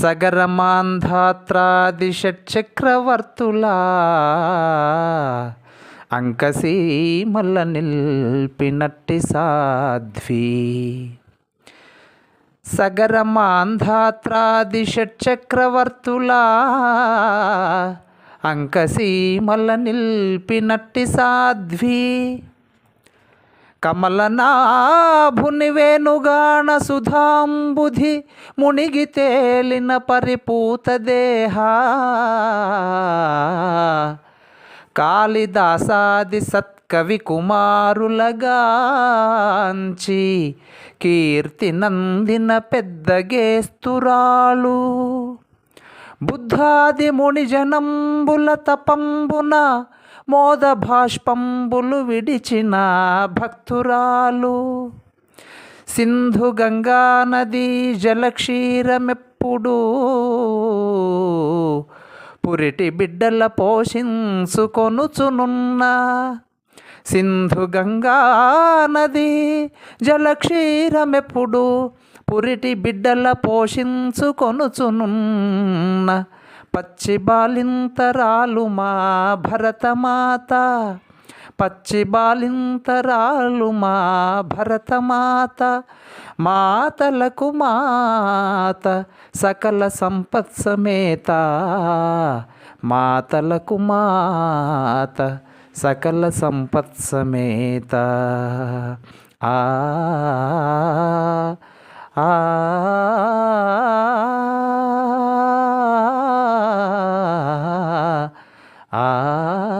సగరమాంధాత్రాదిషట్చక్రవర్తులా అంకసీమల్ల నిల్పినట్టి సాధ్వి. సగరమాంధాత్రాదిషట్చక్రవర్తులా అంకసీమల్ల నిల్పినట్టి సాధ్వి. కమలనాభుని వేణుగాణ సుధాంబుధి మునిగి తేలిన పరిపూత దేహ. కాళిదాసాది సత్కవి కుమారులగాంచి కీర్తి నందిన పెద్దగేస్తురాలు. బుద్ధాది ముని జనంబుల తపంబున మోద భాష్పంబులు విడిచిన భక్తురాలు. సింధు గంగా నది జలక్షీరమెప్పుడు పురిటి బిడ్డల పోషించుకొనుచునున్న సింధు గంగా నది జలక్షీరమెప్పుడు పురిటి బిడ్డల పోషించుకొనుచునున్న పచ్చి బాలింతరాలు మా భరతమాత. పచ్చి బాలింతరాలు మా భరతమాత. మాతలకు మాత సకల సంపత్ సమేత. మాతలకు మాత సకల సంపత్ సమేత. ఆ. ah.